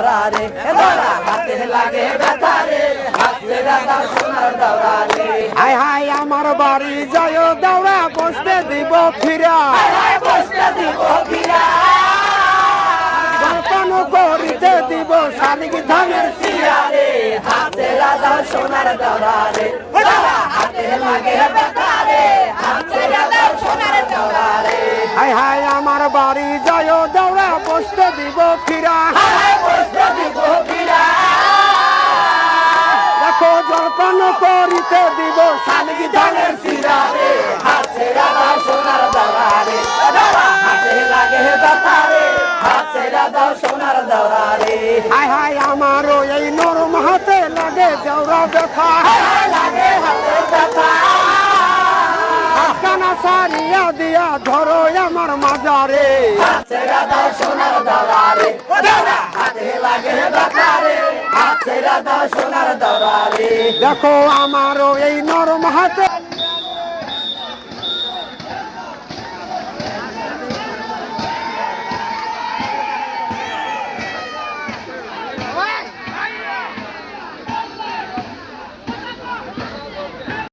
দৌড়া রে হাতে লাগে ব্যথা রে হাত দাও সোনার দৌড়া রে। হাই হাই আমার বাড়ি যায় দৌড়া বসতে দিব ফিরা। হায় বসতে দিব ফিরা। যতন করিতে দিব শালিক ধানের রে। হাতে সোনার রে হাতে লাগে ব্যথা রে হাত সোনার রে। হাই হাই আমার বাড়ি যায় দৌড়া বসতে দিব ফিরা। জলপান করিতে দিব শালিক ধানের শিরা রে হাত সোনার দৌড়া রে হাতে লাগে ব্যথা রে হাত ছেড়া সোনার দৌড়া রে হাই হাই আমারও এই নরম হাতে লাগে দেওরা ব্যথা। লাগে হাতে ব্যথা। কানা সারিয়া দিয়া ধরো আমার মাজারে। হাত দাও সোনার দৌড়া রে দৌড়া হাতে লাগে ব্যথা রে রাধা সোনার দরবারে দেখো আমারও এই নরম হাতে